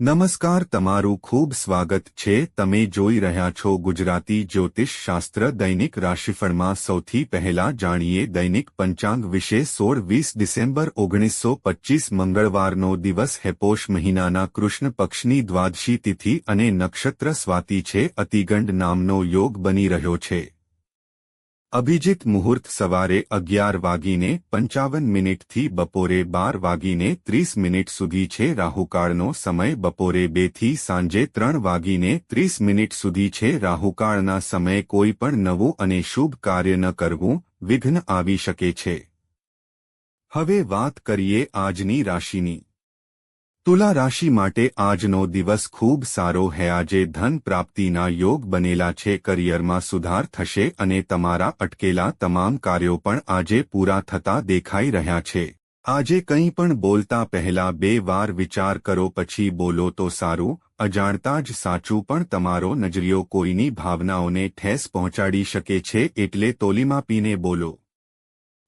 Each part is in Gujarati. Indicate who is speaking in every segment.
Speaker 1: નમસ્કાર, તમારું ખૂબ સ્વાગત છે. તમે જોઈ રહ્યા છો ગુજરાતી જ્યોતિષ શાસ્ત્ર દૈનિક રાશિફળમાં સૌથી પહેલા જાણીએ દૈનિક પંચાંગ વિશે. સોળ વીસ ડિસેમ્બર ઓગણીસો પચ્ચીસ મંગળવારનો દિવસ. હેપોષ મહિનાના કૃષ્ણ પક્ષની દ્વાદશી તિથિ અને નક્ષત્ર સ્વાતિ છે. અતિગંડ નામનો યોગ બની રહ્યો છે. અભિજીત મુહૂર્ત સવારે અગિયાર વાગીને પંચાવન મિનિટથી બપોરે બાર વાગીને ત્રીસ મિનિટ સુધી છે. રાહુકાળનો સમય બપોરે બેથી સાંજે ત્રણ વાગીને ત્રીસ મિનિટ સુધી છે. રાહુકાળના સમયે કોઈ પણ નવું અને શુભ કાર્ય ન કરવું વિઘ્ન આવી શકે છે. હવે વાત કરીએ આજની રાશિની. તુલા રાશિ માટે આજનો દિવસ ખૂબ સારો હે. આજે ધન પ્રાપ્તિના યોગ બનેલા છે. કરિયરમાં સુધાર થશે અને તમારા અટકેલા તમામ કાર્યો પણ આજે પૂરા થતા દેખાઈ રહ્યા છે. આજે કંઈ પણ બોલતા પહેલા બે વાર વિચાર કરો, પછી બોલો તો સારું. અજાણતા જ સાચું પણ તમારો નજરિયો કોઈની ભાવનાઓને ઠેસ પહોંચાડી શકે છે. એટલે તોલીમાં પીને બોલો.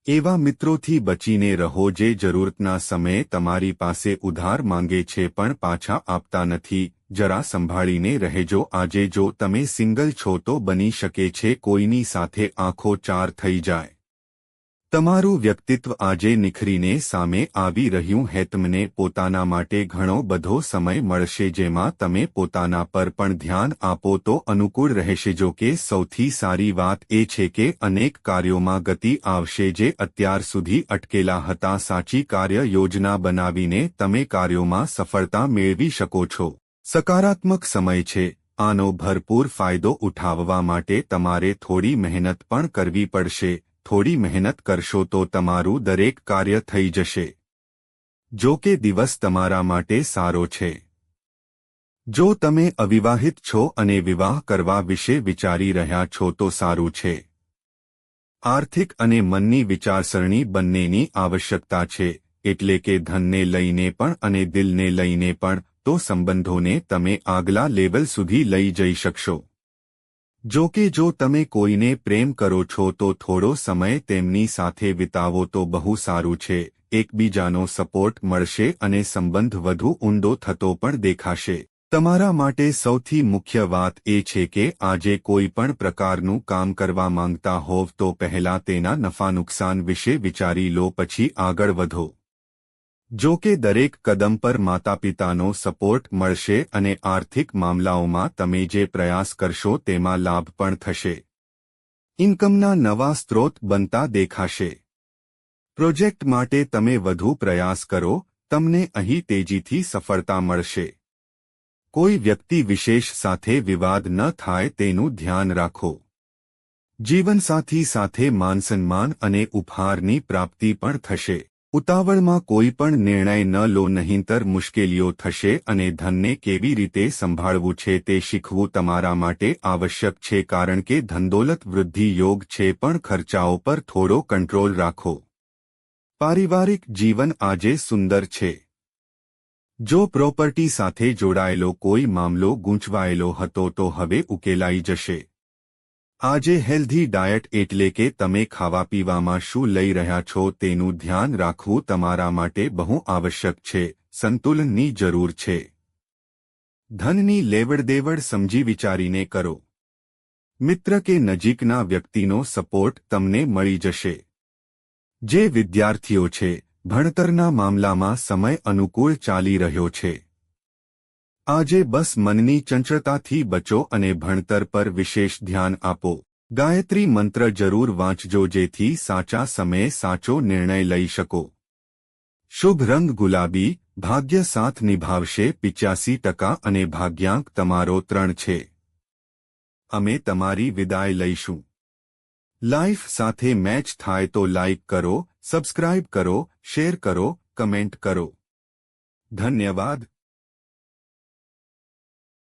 Speaker 1: એવા મિત્રોથી બચીને રહો જે જરૂરતના સમયે તમારી પાસે ઉધાર માંગે છે પણ પાછા આપતા નથી, જરા સંભાળીને રહેજો. આજે જો તમે સિંગલ છો તો બની શકે છે કોઈની સાથે આંખો ચાર થઈ જાય. તમારું વ્યક્તિત્વ આજે નિખરીને સામે આવી રહ્યું હે પોતાના માટે ઘણો બધો સમય મળશે, જેમાં તમે પોતાના પર પણ ધ્યાન આપો તો અનુકૂળ રહેશે. જો કે સૌથી સારી વાત એ છે કે અનેક કાર્યોમાં ગતિ આવશે, જે અત્યાર સુધી અટકેલા હતા. સાચી કાર્ય યોજના બનાવીને તમે કાર્યોમાં સફળતા મેળવી શકો છો. સકારાત્મક સમય છે. આનો ભરપૂર ફાયદો ઉઠાવવા માટે તમારે થોડી મહેનત પણ કરવી પડશે. થોડી મહેનત કરશો તો તમારું દરેક કાર્ય થઈ જશે. જો કે દિવસ તમારા માટે સારો છે. જો તમે અવિવાહિત છો અને વિવાહ કરવા વિશે વિચારી રહ્યા છો તો સારું છે. આર્થિક અને મનની વિચારસરણી બંનેની આવશ્યકતા છે, એટલે કે ધનને લઈને પણ અને દિલને લઈને પણ, તો સંબંધોને તમે આગલા લેવલ સુધી લઈ જઈ શકશો. જો કે જો તમે કોઈને પ્રેમ કરો છો તો થોડો સમય તેમની સાથે વિતાવો તો બહુ સારું છે, એકબીજાનો સપોર્ટ મળશે અને સંબંધ વધુ ઊંડો થતો પણ દેખાશે. તમારા માટે સૌથી મુખ્ય વાત એ છે કે આજે કોઈ પણ પ્રકારનું કામ કરવા માંગતા હોવ તો પહેલા તેના નફા નુકસાન વિશે વિચારી લો, પછી આગળ વધો. જો કે દરેક કદમ પર માતાપિતાનો સપોર્ટ મળશે અને આર્થિક મામલાઓમાં તમે જે પ્રયાસ કરશો તેમાં લાભ પણ થશે. ઇન્કમના નવા સ્ત્રોત બનતા દેખાશે. પ્રોજેક્ટ માટે તમે વધુ પ્રયાસ કરો, તમને અહીં તેજીથી સફળતા મળશે. કોઈ વ્યક્તિ વિશેષ સાથે વિવાદ ન થાય તેનું ધ્યાન રાખો. જીવનસાથી સાથે માનસન્માન અને ઉપહારની પ્રાપ્તિ પણ થશે. ઉતાવળમાં કોઈ પણ નિર્ણય ન લો નહીંતર મુશ્કેલીઓ થશે અને ધનને કેવી રીતે સંભાળવું છે તે શીખવું તમારા માટે આવશ્યક છે કારણ કે ધનદોલત વૃદ્ધિ યોગ છે પણ ખર્ચાઓ પર થોડો કંટ્રોલ રાખો. પારિવારિક જીવન આજે સુંદર છે. જો પ્રોપર્ટી સાથે જોડાયેલો કોઈ મામલો ગૂંચવાયેલો હતો તો હવે ઉકેલાઈ જશે. આજે હેલ્ધી ડાયટ એટલે કે તમે ખાવા પીવામાં શું લઈ રહ્યા છો તેનું ધ્યાન રાખવું તમારા માટે બહુ આવશ્યક છે, સંતુલનની જરૂર છે. ધનની લેવડદેવડ સમજી વિચારીને કરો. મિત્ર કે નજીકના વ્યક્તિનો સપોર્ટ તમને મળી જશે. જે વિદ્યાર્થીઓ છે, ભણતરના મામલામાં સમય અનુકૂળ ચાલી રહ્યો છે. આજે બસ મનની ચંચળતાથી બચો અને ભણતર પર વિશેષ ધ્યાન આપો. ગાયત્રી મંત્ર જરૂર વાંચજો જેથી સાચા સમયે સાચો નિર્ણય લઈ શકો. શુભ રંગ ગુલાબી, ભાગ્ય સાથ નિભાવશે પિચ્યાસી ટકા અને ભાગ્યાંક તમારો ત્રણ છે. અમે તમારી વિદાય લઈશું. લાઈફ સાથે મેચ થાય તો લાઇક કરો, સબસ્ક્રાઇબ કરો, શેર કરો, કમેન્ટ કરો. ધન્યવાદ.